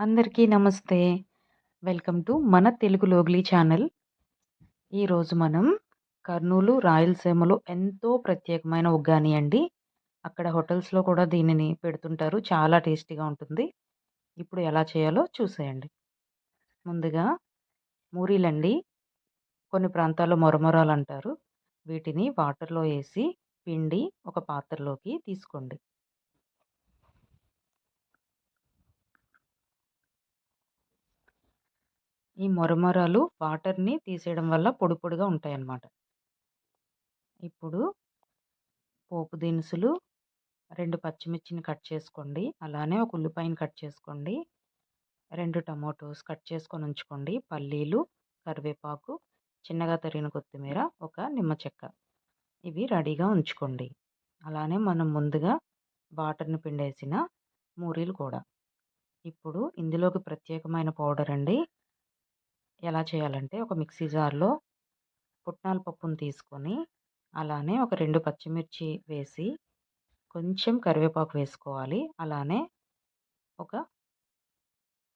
అందరికీ నమస్తే. Welcome to మన తెలుగు లోగ్లీ ఛానల్. ఈరోజు మనం కర్నూలు రాయలసీమలో ఎంతో ప్రత్యేకమైన ఉగ్గాని అండి. అక్కడ హోటల్స్లో కూడా దీనిని పెడుతుంటారు. చాలా టేస్టీగా ఉంటుంది. ఇప్పుడు ఎలా చేయాలో చూసేయండి. ముందుగా మూరీలండి కొన్ని ప్రాంతాల్లో మొరమొరాలు అంటారు వీటిని వాటర్లో వేసి పిండి ఒక పాత్రలోకి తీసుకోండి. ఈ మొరమొరాలు వాటర్ని తీసేయడం వల్ల పొడి పొడిగా ఉంటాయన్నమాట. ఇప్పుడు పోపు దినుసులు రెండు పచ్చిమిర్చిని కట్ చేసుకోండి. అలానే ఒక ఉల్లిపాయని కట్ చేసుకోండి. రెండు టమాటోస్ కట్ చేసుకొని ఉంచుకోండి. పల్లీలు కరివేపాకు చిన్నగా తరిగిన కొత్తిమీర ఒక నిమ్మ చెక్క. ఇవి రెడీగా ఉంచుకోండి. అలానే మనం ముందుగా వాటర్ని పిండేసిన మూరీలు కూడా. ఇప్పుడు ఇందులోకి ప్రత్యేకమైన పౌడర్ అండి. ఎలా చేయాలంటే ఒక మిక్సీ జార్లో పుట్నాల పప్పును తీసుకొని అలానే ఒక రెండు పచ్చిమిర్చి వేసి కొంచెం కరివేపాకు వేసుకోవాలి. అలానే ఒక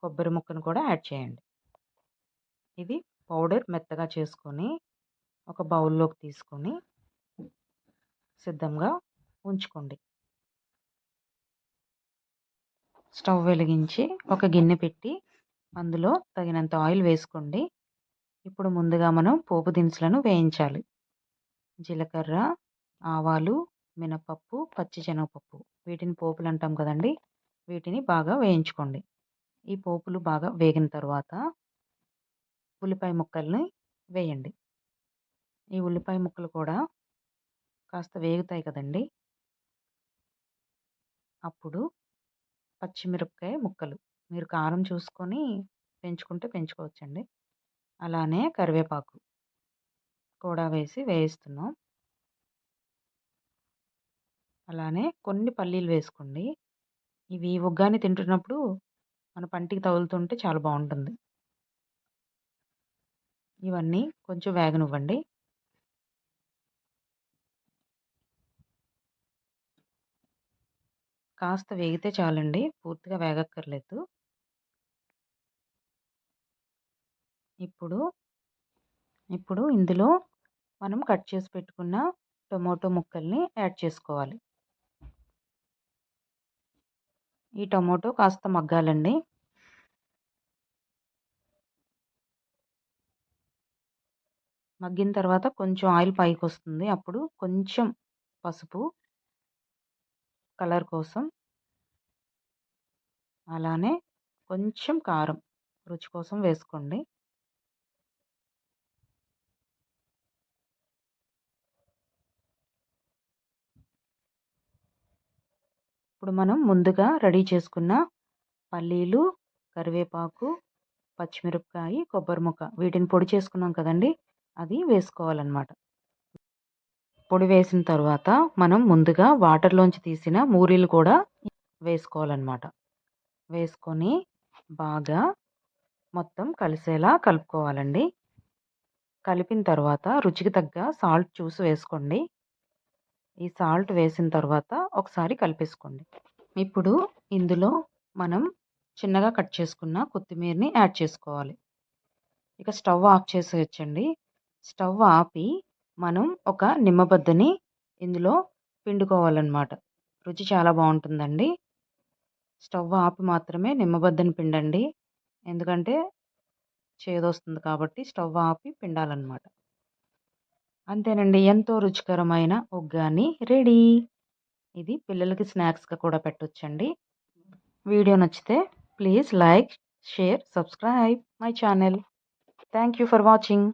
కొబ్బరి ముక్కను కూడా యాడ్ చేయండి. ఇది పౌడర్ మెత్తగా చేసుకొని ఒక బౌల్లోకి తీసుకొని సిద్ధంగా ఉంచుకోండి. స్టవ్ వెలిగించి ఒక గిన్నె పెట్టి అందులో తగినంత ఆయిల్ వేసుకోండి. ఇప్పుడు ముందుగా మనం పోపు దినుసులను వేయించాలి. జీలకర్ర ఆవాలు మినపప్పు పచ్చిశనగపప్పు వీటిని పోపులు అంటాం కదండి. వీటిని బాగా వేయించుకోండి. ఈ పోపులు బాగా వేగిన తర్వాత ఉల్లిపాయ ముక్కల్ని వేయండి. ఈ ఉల్లిపాయ ముక్కలు కూడా కాస్త వేగుతాయి కదండి. అప్పుడు పచ్చిమిరపకాయ ముక్కలు. మీరు కారం చూసుకొని పెంచుకుంటే పెంచుకోవచ్చండి. అలానే కరివేపాకు కూడా వేసి వేయిస్తున్నాం. అలానే కొన్ని పల్లీలు వేసుకోండి. ఇవి ఉగ్గాని తింటున్నప్పుడు మన పంటికి తగులుతుంటే చాలా బాగుంటుంది. ఇవన్నీ కొంచెం వేగనివ్వండి. కాస్త వేగితే చాలండి. పూర్తిగా వేగక్కర్లేదు. ఇప్పుడు ఇప్పుడు ఇందులో మనం కట్ చేసి పెట్టుకున్న టొమాటో ముక్కల్ని యాడ్ చేసుకోవాలి. ఈ టొమాటో కాస్త మగ్గాలండి. మగ్గిన తర్వాత కొంచెం ఆయిల్ పైకి వస్తుంది అప్పుడు కొంచెం పసుపు కలర్ కోసం అలానే కొంచెం కారం రుచి కోసం వేసుకోండి. ఇప్పుడు మనం ముందుగా రెడీ చేసుకున్న పల్లీలు కరివేపాకు పచ్చిమిరపకాయ కొబ్బరి ముక్క వీటిని పొడి చేసుకున్నాం కదండి. అది వేసుకోవాలన్నమాట. పొడి వేసిన తర్వాత మనం ముందుగా వాటర్లోంచి తీసిన మూరీలు కూడా వేసుకోవాలన్నమాట. వేసుకొని బాగా మొత్తం కలిసేలా కలుపుకోవాలండి. కలిపిన తర్వాత రుచికి తగ్గ సాల్ట్ చూసి వేసుకోండి. ఈ సాల్ట్ వేసిన తర్వాత ఒకసారి కలిపేసుకోండి. ఇప్పుడు ఇందులో మనం చిన్నగా కట్ చేసుకున్న కొత్తిమీరని యాడ్ చేసుకోవాలి. ఇక స్టవ్ ఆఫ్ చేసేయచ్చండి. స్టవ్ ఆపి మనం ఒక నిమ్మబద్దని ఇందులో పిండుకోవాలన్నమాట. రుచి చాలా బాగుంటుందండి. స్టవ్ ఆపి మాత్రమే నిమ్మబద్దని పిండండి. ఎందుకంటే చేదొస్తుంది కాబట్టి స్టవ్ ఆపి పిండాలన్నమాట. అంతేనండి. ఎంతో రుచికరమైన ఒగ్గాని రెడీ. ఇది పిల్లలకి స్నాక్స్గా కూడా పెట్టొచ్చండి. వీడియో నచ్చితే please like share subscribe my channel. Thank you for watching.